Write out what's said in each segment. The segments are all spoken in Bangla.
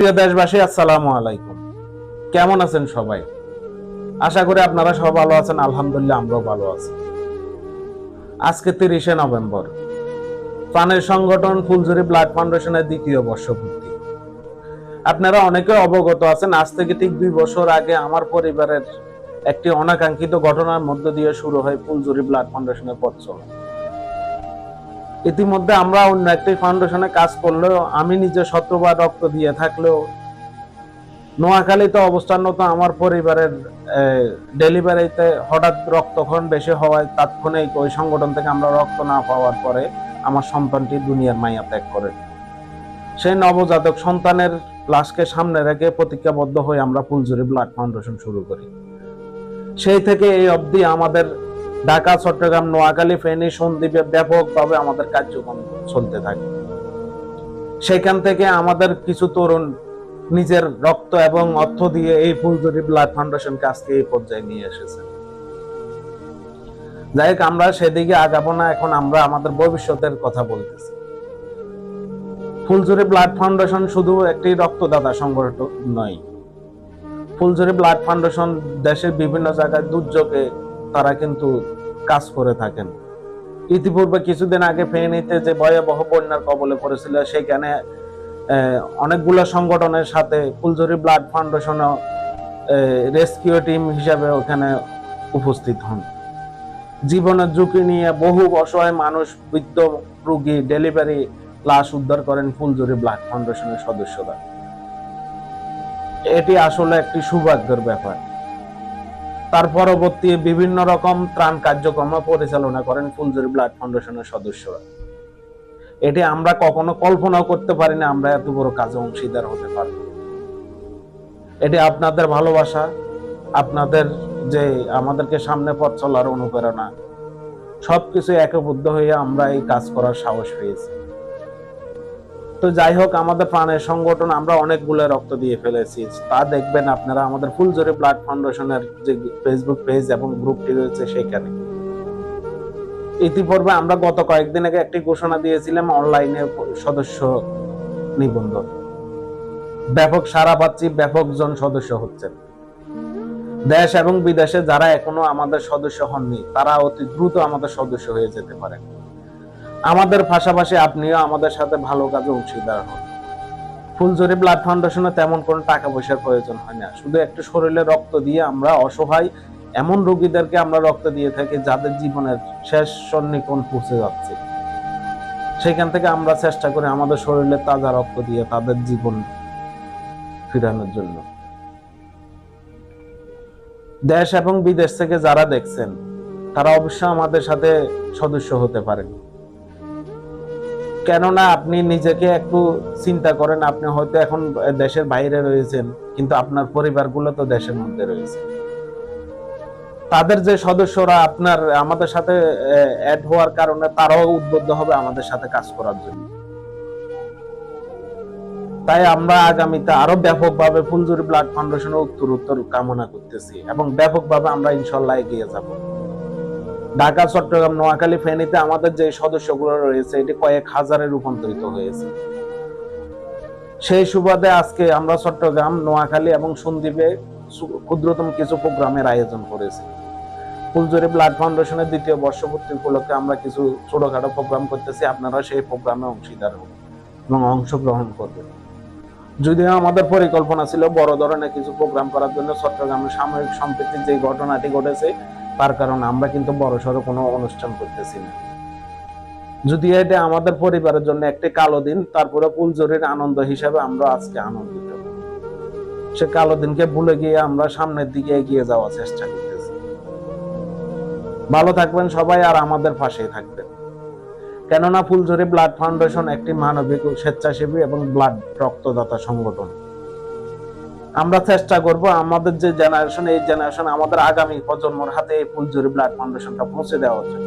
প্রিয় দেশবাসী, আসসালামু আলাইকুম। কেমন আছেন সবাই? আশা করি আপনারা সব ভালো আছেন, আলহামদুলিল্লাহ আমরাও ভালো আছি। আজকে তিরিশে নভেম্বর। প্রাণের সংগঠন ফুলঝুরি ব্লাড ফাউন্ডেশনের দ্বিতীয় বর্ষপূর্তি। আপনারা অনেকে অবগত আছেন, আজ থেকে ঠিক দুই বছর আগে আমার পরিবারের একটি অনাকাঙ্ক্ষিত ঘটনার মধ্য দিয়ে শুরু হয় ফুলঝুরি ব্লাড ফাউন্ডেশনের পথ চলা। ইতিমধ্যে আমরা অন্য একটি ফাউন্ডেশনে কাজ করলেও আমি নিজে শতবার রক্ত দিয়ে থাকলেও নোয়াখালীতে অবস্থানরত আমার পরিবারের ডেলিভারিতে হঠাৎ রক্তক্ষরণ বেশি হওয়ায় তাৎক্ষণিক ওই সংগঠন থেকে আমরা রক্ত না পাওয়ার পরে আমার সন্তানটি দুনিয়ার মাইয়া ত্যাগ করে। সেই নবজাতক সন্তানের লাশকে সামনে রেখে প্রতিজ্ঞাবদ্ধ হয়ে আমরা ফুলঝুরি ব্লাড ফাউন্ডেশন শুরু করি। সেই থেকে এই অবধি আমাদের ঢাকা, চট্টগ্রাম, নোয়াখালী, ফেনী, সন্দ্বীপে ব্যাপকভাবে আমাদের কার্যক্রম চলতে থাকে। সেখান থেকে আমাদের কিছু তরুণ নিজের রক্ত এবং অর্থ দিয়ে এই ফুলজুরি ব্লাড ফাউন্ডেশনকে আজকে এই পর্যায়ে নিয়ে এসেছে। যাই হোক, আমরা সেদিকে আগাবো না, এখন আমরা আমাদের ভবিষ্যতের কথা বলতেছি। ফুলজুরি ব্লাড ফাউন্ডেশন শুধু একটি রক্তদাতা সংগঠন নয়। ফুলঝুরি ব্লাড ফাউন্ডেশন দেশের বিভিন্ন জায়গায় দুর্যোগে তারা কিন্তু কাজ করে থাকেন। ইতিপূর্বে কিছুদিন আগে ফেনীতে যে ভয়াবহ বন্যার কবলে পড়েছিল, সেখানে অনেকগুলো সংগঠনের সাথে Phuljhuri blood foundation rescue team হিসাবে ওখানে উপস্থিত হন। জীবনের ঝুঁকি নিয়ে বহু অসহায় মানুষ, বৃদ্ধ রুগী ডেলিভারি লাশ উদ্ধার করেন ফুলঝুরি ব্লাড ফাউন্ডেশনের সদস্যরা। এটি আসলে একটি সৌভাগ্যের ব্যাপার। তার পরবর্তী বিভিন্ন রকম ত্রাণ কার্যক্রম পরিচালনা করেন ফুলজুরি ব্লাড ফাউন্ডেশনের সদস্যরা। এটি আমরা কখনো কল্পনাও করতে পারি না, আমরা এত বড় কাজে অংশীদার হতে পারব। এটি আপনাদের ভালোবাসা, আপনাদের যে আমাদেরকে সামনে পথ চলার অনুপ্রেরণা, সবকিছু একবদ্ধ হয়ে আমরা এই কাজ করার সাহস পেয়েছি। তো যাই হোক, আমাদের প্রাণের সংগঠন, আমরা অনেকগুলো রক্ত দিয়ে ফেলেছি। তা দেখবেন আপনারা আমাদের ফুলজোরে ব্লাড ফাউন্ডেশনের যে ফেসবুক পেজ এবং গ্রুপটি রয়েছে সেখানে। ইতিপূর্বে আমরা গত কয়েকদিন আগে একটি ঘোষণা দিয়েছিলাম, অনলাইনে সদস্য নিবন্ধন। ব্যাপক সারা পাচ্ছি, ব্যাপক জন সদস্য হচ্ছেন। দেশ এবং বিদেশে যারা এখনও আমাদের সদস্য হননি, তারা অতি দ্রুত আমাদের সদস্য হয়ে যেতে পারেন। আমাদের পাশাপাশি আপনিও আমাদের সাথে ভালো কাজে অংশীদার হন। ফুলজুরি ব্লাড ফাউন্ডেশনে তেমন কোনো টাকা পয়সার প্রয়োজন হয় না। শুধু একটু শরীরে রক্ত দিয়ে আমরা অসহায় এমন রোগীদেরকে আমরা রক্ত দিয়ে থাকি যাদের জীবনের শেষ সন্নিকোণ পৌঁছে যাচ্ছে। সেখান থেকে আমরা চেষ্টা করি আমাদের শরীরে তাজা রক্ত দিয়ে তাদের জীবন ফিরানোর জন্য। দেশ এবং বিদেশ থেকে যারা দেখছেন, তারা অবশ্যই আমাদের সাথে সদস্য হতে পারেন। কেননা আপনি নিজেকে একটু চিন্তা করেন, আপনি হয়তো এখন দেশের বাইরে রয়েছেন, কিন্তু আপনার পরিবারগুলো তো দেশের মধ্যে রয়েছে। তাদের যে সদস্যরা আপনার, আমাদের সাথে অ্যাড হওয়ার কারণে তারাও উদ্বুদ্ধ হবে আমাদের সাথে কাজ করার জন্য। তাই আমরা আগামীতে আরও ব্যাপকভাবে ফুলজুরি ব্লাড ফাউন্ডেশনের উত্তর উত্তর কামনা করতেছি এবং ব্যাপকভাবে আমরা ইনশাল্লাহ এগিয়ে যাব। ঢাকা, চট্টগ্রাম, নোয়াখালী, ফেনীতে আমাদের যে সদস্যগুলো রয়েছে, এটি কয়েক হাজারে রূপান্তরিত হয়েছে। সেই সুবাদে আজকে আমরা চট্টগ্রাম, নোয়াখালী এবং সন্দ্বীপে ক্ষুদ্রতম কিছু প্রোগ্রামের আয়োজন করেছি। ফুলজুরি ব্লাড ফাউন্ডেশনের দ্বিতীয় বর্ষপূর্তি উপলক্ষে আমরা কিছু ছোটখাটো প্রোগ্রাম করতেছি, আপনারা সেই প্রোগ্রামে অংশীদার হন এবং অংশগ্রহণ করবেন। যদিও আমাদের পরিকল্পনা ছিল বড় ধরনের কিছু প্রোগ্রাম করার জন্য চট্টগ্রামের সাময়িক সম্প্রীতির যে ঘটনাটি ঘটেছে তার কারণে আমরা কিন্তু বড় সড়ো কোনো অনুষ্ঠান করতেছি না। যদি এটা আমাদের পরিবারের জন্য একটি কালো দিন, তারপরে ফুলজোরের আনন্দ হিসাবে আমরা আজকে আনন্দিত। সে কালো দিনকে ভুলে গিয়ে আমরা সামনের দিকে এগিয়ে যাওয়ার চেষ্টা করতেছি। ভালো থাকবেন সবাই আর আমাদের পাশেই থাকবেন। কেননা ফুলঝুরি ব্লাড ফাউন্ডেশন একটি মানবিক স্বেচ্ছাসেবী এবং ব্লাড রক্তদাতা সংগঠন। আমরা চেষ্টা করব আমাদের যে জেনারেশন এই জেনারেশন আমাদের আগামী প্রজন্মর হাতে এই ফুলঝুরি ব্লাড ফাউন্ডেশনটা পৌঁছে দেওয়ার জন্য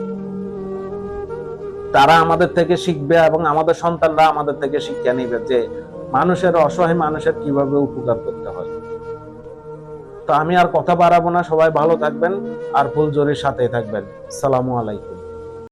তারা আমাদের থেকে শিখবে এবং আমাদের সন্তানরা আমাদের থেকে শিক্ষা নিবে যে মানুষের অসহায় মানুষের কীভাবে উপকার করতে হয়। তো আমি আর কথা বাড়াবো না, সবাই ভালো থাকবেন আর ফুলজুরির সাথে থাকবেন। সালামু আলাইকুম।